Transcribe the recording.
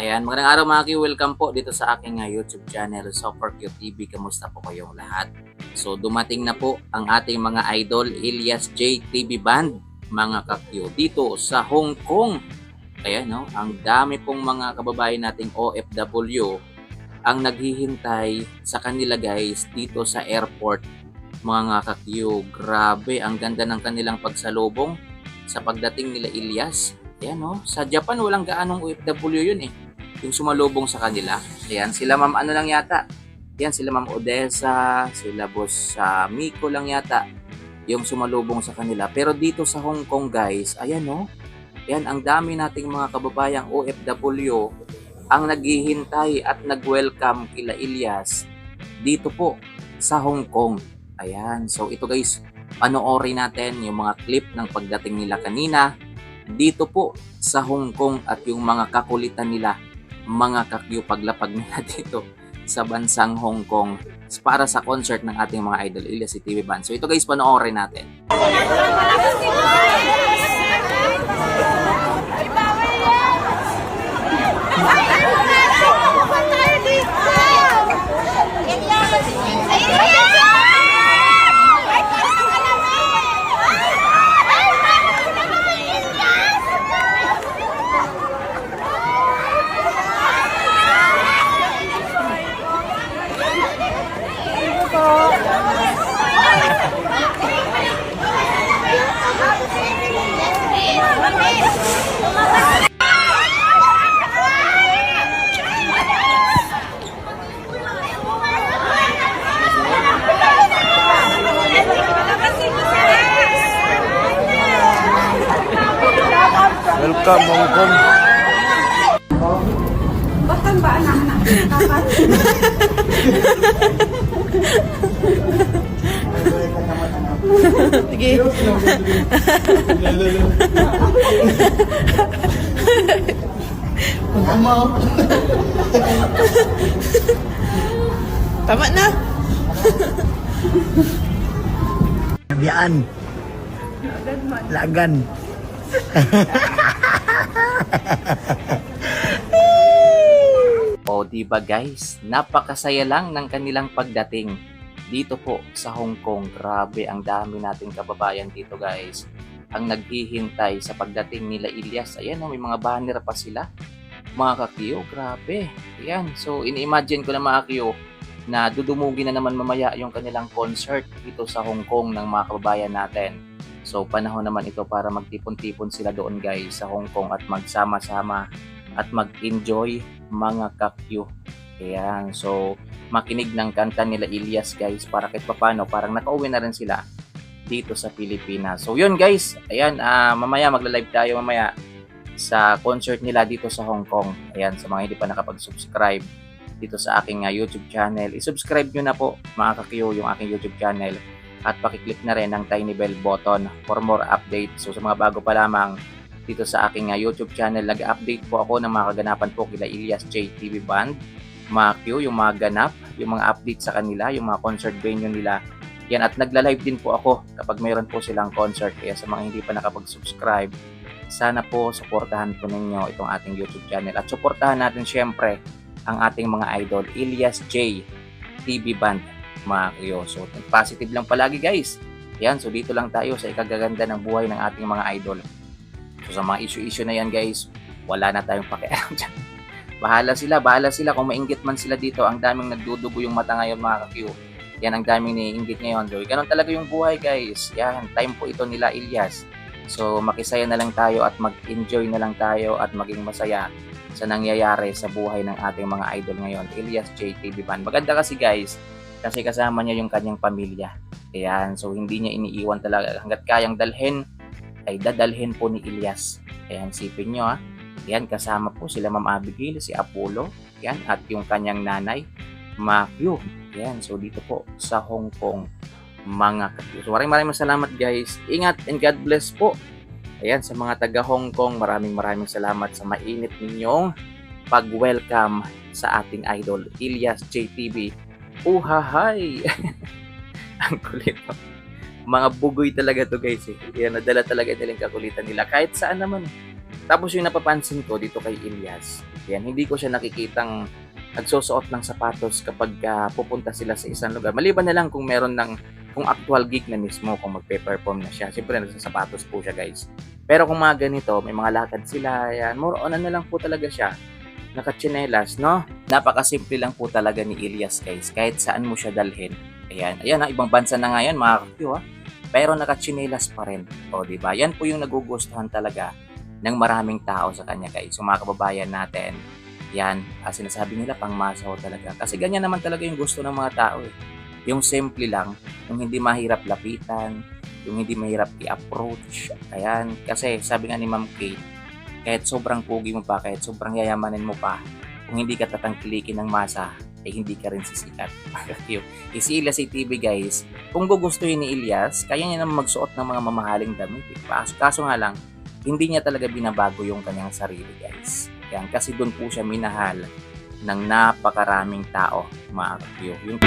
Ayan, magandang araw mga ki. Welcome po dito sa aking uh, YouTube channel, Super Cute TV. Kamusta po kayong lahat? So, dumating na po ang ating mga idol, Elias J TV Band, mga kakyo, dito sa Hong Kong. Ayan, no? Ang dami pong mga kababayan nating OFW ang naghihintay sa kanila guys dito sa airport. Mga kakyo, grabe, ang ganda ng kanilang pagsalubong sa pagdating nila Elias. Ayan, no? Sa Japan, walang gaanong OFW yun eh yung sumalubong sa kanila. Ayan, sila ma'am ano lang yata. Yan, sila ma'am Odessa, sila boss sa Miko lang yata yung sumalubong sa kanila. Pero dito sa Hong Kong guys, ayan no. Ayan, ang dami nating mga kababayang OFW ang naghihintay at nag-welcome kila Ilyas dito po sa Hong Kong. Ayan, so ito guys, panoorin natin yung mga clip ng pagdating nila kanina dito po sa Hong Kong at yung mga kakulitan nila mga kakyu paglapag nila dito sa bansang Hong Kong para sa concert ng ating mga idol Ilya si TV Band. So ito guys, panoorin natin. Welcome Hong Kong. Bahkan ba anak-anak? Sige. Tama na. Biyaan. Lagan. O di ba guys, napakasaya lang ng kanilang pagdating dito po sa Hong Kong. Grabe, ang dami nating kababayan dito guys. Ang naghihintay sa pagdating nila Ilyas. Ayan, oh, may mga banner pa sila. Mga kakiyo, grabe. Ayan, so ini-imagine ko na mga kakiyo na dudumugin na naman mamaya yung kanilang concert dito sa Hong Kong ng mga kababayan natin. So panahon naman ito para magtipon-tipon sila doon guys sa Hong Kong at magsama-sama at mag-enjoy mga kakyu. Ayan, so makinig ng kanta nila Ilyas guys para kahit papano parang nakauwi na rin sila dito sa Pilipinas. So yun guys, ayan, ah, mamaya magla-live tayo mamaya sa concert nila dito sa Hong Kong. Ayan, sa mga hindi pa nakapag-subscribe dito sa aking ah, YouTube channel, i-subscribe nyo na po mga kakyo yung aking YouTube channel at pakiclick na rin ang tiny bell button for more updates. So sa mga bago pa lamang dito sa aking uh, YouTube channel, nag-update po ako ng mga kaganapan po kila Ilyas J TV Band, mga Q, yung mga ganap, yung mga update sa kanila, yung mga concert venue nila. Yan at nagla-live din po ako kapag mayroon po silang concert. Kaya sa mga hindi pa nakapag-subscribe, sana po supportahan po ninyo itong ating YouTube channel at supportahan natin syempre ang ating mga idol Ilyas J TV Band mga kayo. So, positive lang palagi guys. Yan, so dito lang tayo sa ikagaganda ng buhay ng ating mga idol. So sa mga issue-issue na yan guys, wala na tayong pakialam dyan. Bahala sila, bahala sila. Kung mainggit man sila dito, ang daming nagdudugo yung mata ngayon mga kakyo. Yan ang daming niinggit ngayon. So, ganun talaga yung buhay guys. Yan, time po ito nila Ilyas. So makisaya na lang tayo at mag-enjoy na lang tayo at maging masaya sa nangyayari sa buhay ng ating mga idol ngayon. Ilyas JTV Band. Maganda kasi guys, kasi kasama niya yung kanyang pamilya. Ayan, so hindi niya iniiwan talaga. Hanggat kayang dalhin, ay dadalhin po ni Ilyas. Ayan, sipin nyo ha. Ayan, kasama po sila Ma'am Abigail, si Apollo, ayan, at yung kanyang nanay, Makyu. Ayan, so dito po sa Hong Kong, mga kakyu. So maraming maraming salamat guys. Ingat and God bless po. Ayan, sa mga taga Hong Kong, maraming maraming salamat sa mainit ninyong pag-welcome sa ating idol, Ilyas JTV. Uhahay! Ang kulit. no? Mga bugoy talaga to guys eh. Yan, nadala talaga nilang kakulitan nila. Kahit saan naman. Tapos yung napapansin ko dito kay Ilyas, Yan, hindi ko siya nakikitang nagsusuot ng sapatos kapag ah, pupunta sila sa isang lugar. Maliban na lang kung meron ng kung actual gig na mismo, kung magpe-perform na siya. Siyempre, nagsasapatos po siya, guys. Pero kung mga ganito, may mga lakad sila, yan, more on ano lang po talaga siya. Nakachinelas, no? Napakasimple lang po talaga ni Elias, guys. Kahit saan mo siya dalhin. Ayan, ayan ha, ibang bansa na nga yan, mga kakyo ha. Pero nakachinelas pa rin. O, di ba? Yan po yung nagugustuhan talaga ng maraming tao sa kanya, guys. So, mga kababayan natin, yan, ah, sinasabi nila pang masaw talaga. Kasi ganyan naman talaga yung gusto ng mga tao eh. Yung simple lang, yung hindi mahirap lapitan, yung hindi mahirap i-approach. Ayan, kasi sabi nga ni Ma'am Kate, kahit sobrang pugi mo pa, kahit sobrang yayamanin mo pa, kung hindi ka tatangkilikin ng masa, eh hindi ka rin sisikat. Yung si Elias TV guys, kung gugustuhin ni Elias, kaya niya naman magsuot ng mga mamahaling damit. Eh. Kaso, kaso nga lang, hindi niya talaga binabago yung kanyang sarili guys. Yan, kasi doon po siya minahal ng napakaraming tao, mga kakyo. Yung